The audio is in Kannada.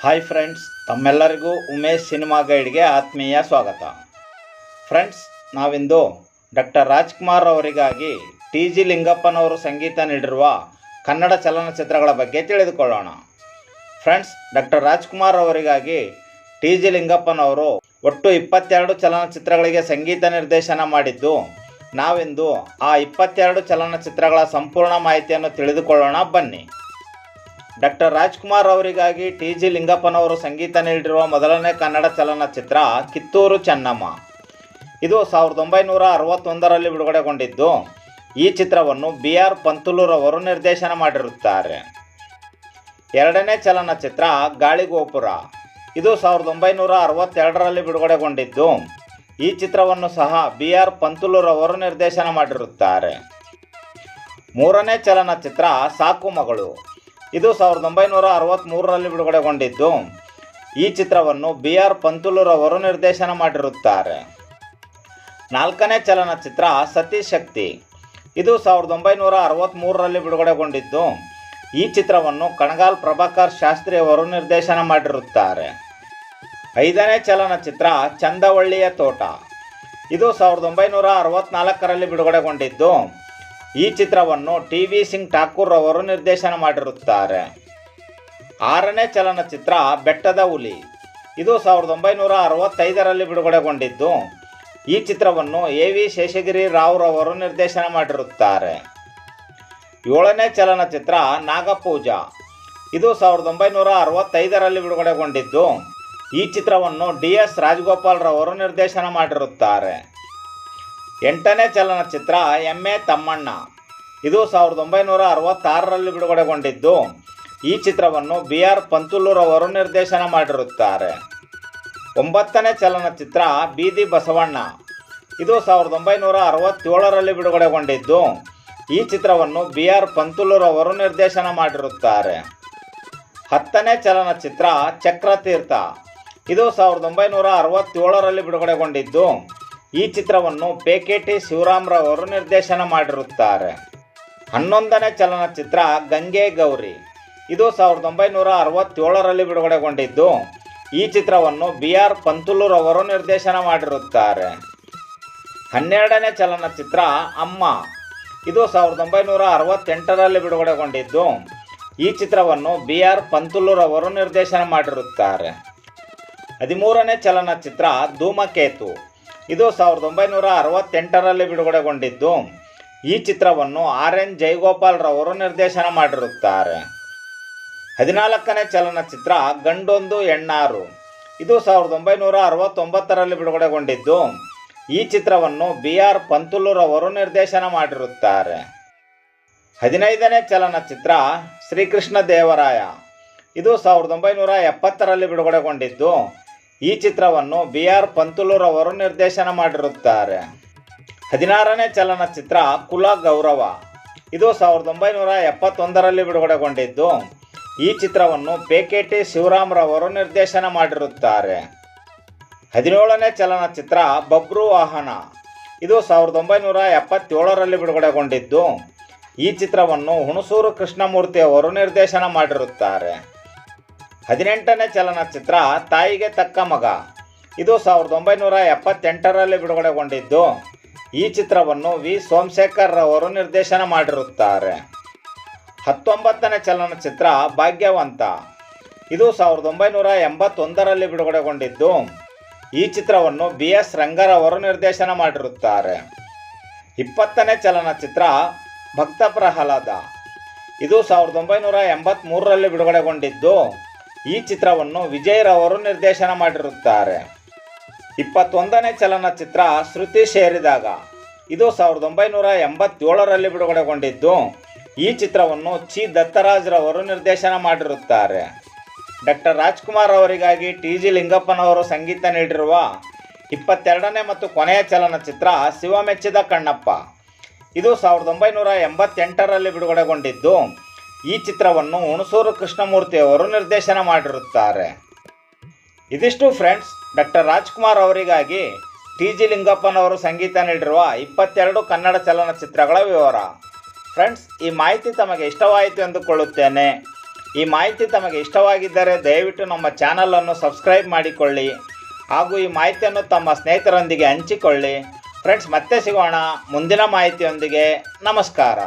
ಹಾಯ್ ಫ್ರೆಂಡ್ಸ್ ತಮ್ಮೆಲ್ಲರಿಗೂ ಉಮೇಶ್ ಸಿನಿಮಾ ಗೈಡ್ಗೆ ಆತ್ಮೀಯ ಸ್ವಾಗತ. ಫ್ರೆಂಡ್ಸ್ ನಾವಿಂದು ಡಾಕ್ಟರ್ ರಾಜ್ಕುಮಾರ್ ಅವರಿಗಾಗಿ ಟಿ ಜಿ ಲಿಂಗಪ್ಪನವರು ಸಂಗೀತ ನೀಡಿರುವ ಕನ್ನಡ ಚಲನಚಿತ್ರಗಳ ಬಗ್ಗೆ ತಿಳಿದುಕೊಳ್ಳೋಣ. ಫ್ರೆಂಡ್ಸ್ ಡಾಕ್ಟರ್ ರಾಜ್ಕುಮಾರ್ ಅವರಿಗಾಗಿ ಟಿ ಜಿ ಲಿಂಗಪ್ಪನವರು ಒಟ್ಟು ಇಪ್ಪತ್ತೆರಡು ಚಲನಚಿತ್ರಗಳಿಗೆ ಸಂಗೀತ ನಿರ್ದೇಶನ ಮಾಡಿದ್ದು, ನಾವಿಂದು ಆ ಇಪ್ಪತ್ತೆರಡು ಚಲನಚಿತ್ರಗಳ ಸಂಪೂರ್ಣ ಮಾಹಿತಿಯನ್ನು ತಿಳಿದುಕೊಳ್ಳೋಣ ಬನ್ನಿ. ಡಾಕ್ಟರ್ ರಾಜ್ಕುಮಾರ್ ಅವರಿಗಾಗಿ ಟಿ ಜಿ ಲಿಂಗಪ್ಪನವರು ಸಂಗೀತ ನೀಡಿರುವ ಮೊದಲನೇ ಕನ್ನಡ ಚಲನಚಿತ್ರ ಕಿತ್ತೂರು ಚೆನ್ನಮ್ಮ. ಇದು ಸಾವಿರದ ಒಂಬೈನೂರ ಅರವತ್ತೊಂದರಲ್ಲಿ ಬಿಡುಗಡೆಗೊಂಡಿದ್ದು, ಈ ಚಿತ್ರವನ್ನು ಬಿ ಆರ್ ಪಂತುಲೂರವರು ನಿರ್ದೇಶನ ಮಾಡಿರುತ್ತಾರೆ. ಎರಡನೇ ಚಲನಚಿತ್ರ ಗಾಳಿಗೋಪುರ. ಇದು ಸಾವಿರದ ಒಂಬೈನೂರ ಅರವತ್ತೆರಡರಲ್ಲಿ ಬಿಡುಗಡೆಗೊಂಡಿದ್ದು, ಈ ಚಿತ್ರವನ್ನು ಸಹ ಬಿ ಆರ್ ಪಂತುಲೂರವರು ನಿರ್ದೇಶನ ಮಾಡಿರುತ್ತಾರೆ. ಮೂರನೇ ಚಲನಚಿತ್ರ ಸಾಕು ಮಗಳು. ಇದು ಸಾವಿರದ ಒಂಬೈನೂರ ಅರವತ್ತ್ಮೂರರಲ್ಲಿ ಬಿಡುಗಡೆಗೊಂಡಿದ್ದು. ಈ ಚಿತ್ರವನ್ನು ಬಿ ಆರ್ ಪಂತುಲುರವರು ನಿರ್ದೇಶನ ಮಾಡಿರುತ್ತಾರೆ. ನಾಲ್ಕನೇ ಚಲನಚಿತ್ರ ಸತಿಶಕ್ತಿ ಇದು ಸಾವಿರದ ಒಂಬೈನೂರ ಅರವತ್ತ್ಮೂರರಲ್ಲಿ ಬಿಡುಗಡೆಗೊಂಡಿದ್ದು. ಈ ಚಿತ್ರವನ್ನು ಕಣಗಾಲ್ ಪ್ರಭಾಕರ್ ಶಾಸ್ತ್ರಿ ಅವರು ನಿರ್ದೇಶನ ಮಾಡಿರುತ್ತಾರೆ. ಐದನೇ ಚಲನಚಿತ್ರ ಚಂದವಳ್ಳಿಯ ತೋಟ. ಇದು ಸಾವಿರದ ಒಂಬೈನೂರ ಅರವತ್ತ್ನಾಲ್ಕರಲ್ಲಿ ಬಿಡುಗಡೆಗೊಂಡಿದ್ದು. ಈ ಚಿತ್ರವನ್ನು ಟಿ ವಿ ಸಿಂಗ್ ಠಾಕೂರ್ ಅವರು ನಿರ್ದೇಶನ ಮಾಡಿರುತ್ತಾರೆ. ಆರನೇ ಚಲನಚಿತ್ರ ಬೆಟ್ಟದ ಹುಲಿ. ಇದು ಸಾವಿರದ ಒಂಬೈನೂರ ಅರವತ್ತೈದರಲ್ಲಿ ಬಿಡುಗಡೆಗೊಂಡಿದ್ದು. ಈ ಚಿತ್ರವನ್ನು ಎ ವಿ ಶೇಷಗಿರಿ ರಾವ್ರವರು ನಿರ್ದೇಶನ ಮಾಡಿರುತ್ತಾರೆ. ಏಳನೇ ಚಲನಚಿತ್ರ ನಾಗಪೂಜಾ. ಇದು ಸಾವಿರದ ಒಂಬೈನೂರ ಅರವತ್ತೈದರಲ್ಲಿ ಬಿಡುಗಡೆಗೊಂಡಿದ್ದು. ಈ ಚಿತ್ರವನ್ನು ಡಿ ಎಸ್ ರಾಜಗೋಪಾಲ್ ರವರು ನಿರ್ದೇಶನ ಮಾಡಿರುತ್ತಾರೆ. ಎಂಟನೇ ಚಲನಚಿತ್ರ ಎಂ ಎ ತಮ್ಮಣ್ಣ. ಇದು ಸಾವಿರದ ಒಂಬೈನೂರ ಅರವತ್ತಾರರಲ್ಲಿ ಬಿಡುಗಡೆಗೊಂಡಿದ್ದು. ಈ ಚಿತ್ರವನ್ನು ಬಿ ಆರ್ ಪಂತುಲೂರವರು ನಿರ್ದೇಶನ ಮಾಡಿರುತ್ತಾರೆ. ಒಂಬತ್ತನೇ ಚಲನಚಿತ್ರ ಬೀದಿ ಬಸವಣ್ಣ. ಇದು ಸಾವಿರದ ಒಂಬೈನೂರ ಅರವತ್ತೇಳರಲ್ಲಿ ಬಿಡುಗಡೆಗೊಂಡಿದ್ದು. ಈ ಚಿತ್ರವನ್ನು ಬಿ ಆರ್ ಪಂತುಲೂರವರು ನಿರ್ದೇಶನ ಮಾಡಿರುತ್ತಾರೆ. ಹತ್ತನೇ ಚಲನಚಿತ್ರ ಚಕ್ರತೀರ್ಥ. ಇದು ಸಾವಿರದ ಒಂಬೈನೂರ ಅರವತ್ತೇಳರಲ್ಲಿ ಬಿಡುಗಡೆಗೊಂಡಿದ್ದು. ಈ ಚಿತ್ರವನ್ನು ಪೇಕೆಟಿ ಶಿವರಾಮ್ರವರು ನಿರ್ದೇಶನ ಮಾಡಿರುತ್ತಾರೆ. ಹನ್ನೊಂದನೇ ಚಲನಚಿತ್ರ ಗಂಗೆ ಗೌರಿ. ಇದು ಸಾವಿರದ ಒಂಬೈನೂರ ಅರವತ್ತೇಳರಲ್ಲಿ ಬಿಡುಗಡೆಗೊಂಡಿದ್ದು, ಈ ಚಿತ್ರವನ್ನು ಬಿ ಆರ್ ಪಂತುಲೂರವರು ನಿರ್ದೇಶನ ಮಾಡಿರುತ್ತಾರೆ. ಹನ್ನೆರಡನೇ ಚಲನಚಿತ್ರ ಅಮ್ಮ. ಇದು ಸಾವಿರದ ಒಂಬೈನೂರ ಅರವತ್ತೆಂಟರಲ್ಲಿ ಬಿಡುಗಡೆಗೊಂಡಿದ್ದು, ಈ ಚಿತ್ರವನ್ನು ಬಿ ಆರ್ ಪಂತುಲೂರವರು ನಿರ್ದೇಶನ ಮಾಡಿರುತ್ತಾರೆ. ಹದಿಮೂರನೇ ಚಲನಚಿತ್ರ ಧೂಮಕೇತು. ಇದು ಸಾವಿರದ ಒಂಬೈನೂರ ಅರವತ್ತೆಂಟರಲ್ಲಿ ಬಿಡುಗಡೆಗೊಂಡಿದ್ದು. ಈ ಚಿತ್ರವನ್ನು ಆರ್ ಎನ್ ಜೈಗೋಪಾಲ್ ರವರು ನಿರ್ದೇಶನ ಮಾಡಿರುತ್ತಾರೆ. ಹದಿನಾಲ್ಕನೇ ಚಲನಚಿತ್ರ ಗಂಡೊಂದು ಎಣ್ಣಾರು ಇದು ಸಾವಿರದ ಒಂಬೈನೂರ ಅರವತ್ತೊಂಬತ್ತರಲ್ಲಿ ಬಿಡುಗಡೆಗೊಂಡಿದ್ದು. ಈ ಚಿತ್ರವನ್ನು ಬಿ ಆರ್ ಪಂತುಲೂರವರು ನಿರ್ದೇಶನ ಮಾಡಿರುತ್ತಾರೆ. ಹದಿನೈದನೇ ಚಲನಚಿತ್ರ ಶ್ರೀಕೃಷ್ಣ ದೇವರಾಯ. ಇದು ಸಾವಿರದ ಒಂಬೈನೂರ ಎಪ್ಪತ್ತರಲ್ಲಿ ಬಿಡುಗಡೆಗೊಂಡಿದ್ದು. ಈ ಚಿತ್ರವನ್ನು ಬಿ ಆರ್ ಪಂತುಲೂರವರು ನಿರ್ದೇಶನ ಮಾಡಿರುತ್ತಾರೆ. ಹದಿನಾರನೇ ಚಲನಚಿತ್ರ ಕುಲ ಗೌರವ. ಇದು ಸಾವಿರದ ಒಂಬೈನೂರ ಎಪ್ಪತ್ತೊಂದರಲ್ಲಿ ಬಿಡುಗಡೆಗೊಂಡಿದ್ದು, ಈ ಚಿತ್ರವನ್ನು ಪೇಕೆಟಿ ಶಿವರಾಮ್ರವರು ನಿರ್ದೇಶನ ಮಾಡಿರುತ್ತಾರೆ. ಹದಿನೇಳನೇ ಚಲನಚಿತ್ರ ಬಬ್ರು ವಾಹನ. ಇದು ಸಾವಿರದ ಒಂಬೈನೂರ ಎಪ್ಪತ್ತೇಳರಲ್ಲಿ ಬಿಡುಗಡೆಗೊಂಡಿದ್ದು, ಈ ಚಿತ್ರವನ್ನು ಹುಣಸೂರು ಕೃಷ್ಣಮೂರ್ತಿ ಅವರು ನಿರ್ದೇಶನ ಮಾಡಿರುತ್ತಾರೆ. ಹದಿನೆಂಟನೇ ಚಲನಚಿತ್ರ, ತಾಯಿಗೆ ತಕ್ಕ ಮಗ. ಇದು ಸಾವಿರದ ಒಂಬೈನೂರ ಎಪ್ಪತ್ತೆಂಟರಲ್ಲಿ ಬಿಡುಗಡೆಗೊಂಡಿದ್ದು. ಈ ಚಿತ್ರವನ್ನು ವಿ. ಸೋಮಶೇಖರ್ ಅವರು ನಿರ್ದೇಶನ ಮಾಡಿರುತ್ತಾರೆ. ಹತ್ತೊಂಬತ್ತನೇ ಚಲನಚಿತ್ರ, ಭಾಗ್ಯವಂತ. ಇದು ಸಾವಿರದ ಒಂಬೈನೂರ ಎಂಬತ್ತೊಂದರಲ್ಲಿ ಬಿಡುಗಡೆಗೊಂಡಿದ್ದು. ಈ ಚಿತ್ರವನ್ನು ಬಿ. ಎಸ್. ರಂಗರವರು ನಿರ್ದೇಶನ ಮಾಡಿರುತ್ತಾರೆ. ಇಪ್ಪತ್ತನೇ ಚಲನಚಿತ್ರ, ಭಕ್ತ ಪ್ರಹ್ಲಾದ. ಇದು ಸಾವಿರದ ಒಂಬೈನೂರ ಎಂಬತ್ತ್ಮೂರರಲ್ಲಿ ಬಿಡುಗಡೆಗೊಂಡಿದ್ದು. ಈ ಚಿತ್ರವನ್ನು ವಿಜಯರವರು ನಿರ್ದೇಶನ ಮಾಡಿರುತ್ತಾರೆ. ಇಪ್ಪತ್ತೊಂದನೇ ಚಲನಚಿತ್ರ ಶ್ರುತಿ ಸೇರಿದಾಗ ಇದು ಸಾವಿರದ ಒಂಬೈನೂರ ಎಂಬತ್ತೇಳರಲ್ಲಿ ಬಿಡುಗಡೆಗೊಂಡಿದ್ದು, ಈ ಚಿತ್ರವನ್ನು ಚಿ ದತ್ತರಾಜ್ರವರು ನಿರ್ದೇಶನ ಮಾಡಿರುತ್ತಾರೆ. ಡಾಕ್ಟರ್ ರಾಜ್ಕುಮಾರ್ ಅವರಿಗಾಗಿ ಟಿ. ಜಿ. ಲಿಂಗಪ್ಪನವರು ಸಂಗೀತ ನೀಡಿರುವ ಇಪ್ಪತ್ತೆರಡನೇ ಮತ್ತು ಕೊನೆಯ ಚಲನಚಿತ್ರ ಶಿವಮೆಚ್ಚಿದ ಕಣ್ಣಪ್ಪ. ಇದು ಸಾವಿರದ ಒಂಬೈನೂರ ಎಂಬತ್ತೆಂಟರಲ್ಲಿ ಬಿಡುಗಡೆಗೊಂಡಿದ್ದು ಈ ಚಿತ್ರವನ್ನು ಹುಣಸೂರು ಕೃಷ್ಣಮೂರ್ತಿ ಅವರು ನಿರ್ದೇಶನ ಮಾಡಿರುತ್ತಾರೆ. ಇದಿಷ್ಟು ಫ್ರೆಂಡ್ಸ್ ಡಾಕ್ಟರ್ ರಾಜ್ಕುಮಾರ್ ಅವರಿಗಾಗಿ ಟಿ ಜಿ ಲಿಂಗಪ್ಪನವರು ಸಂಗೀತ ನೀಡಿರುವ ಇಪ್ಪತ್ತೆರಡು ಕನ್ನಡ ಚಲನಚಿತ್ರಗಳ ವಿವರ. ಫ್ರೆಂಡ್ಸ್ ಈ ಮಾಹಿತಿ ತಮಗೆ ಇಷ್ಟವಾಯಿತು ಎಂದುಕೊಳ್ಳುತ್ತೇನೆ. ಈ ಮಾಹಿತಿ ತಮಗೆ ಇಷ್ಟವಾಗಿದ್ದರೆ ದಯವಿಟ್ಟು ನಮ್ಮ ಚಾನಲನ್ನು ಸಬ್ಸ್ಕ್ರೈಬ್ ಮಾಡಿಕೊಳ್ಳಿ. ಹಾಗೂ ಈ ಮಾಹಿತಿಯನ್ನು ತಮ್ಮ ಸ್ನೇಹಿತರೊಂದಿಗೆ ಹಂಚಿಕೊಳ್ಳಿ. ಫ್ರೆಂಡ್ಸ್ ಮತ್ತೆ ಸಿಗೋಣ. ಮುಂದಿನ ಮಾಹಿತಿಯೊಂದಿಗೆ ನಮಸ್ಕಾರ.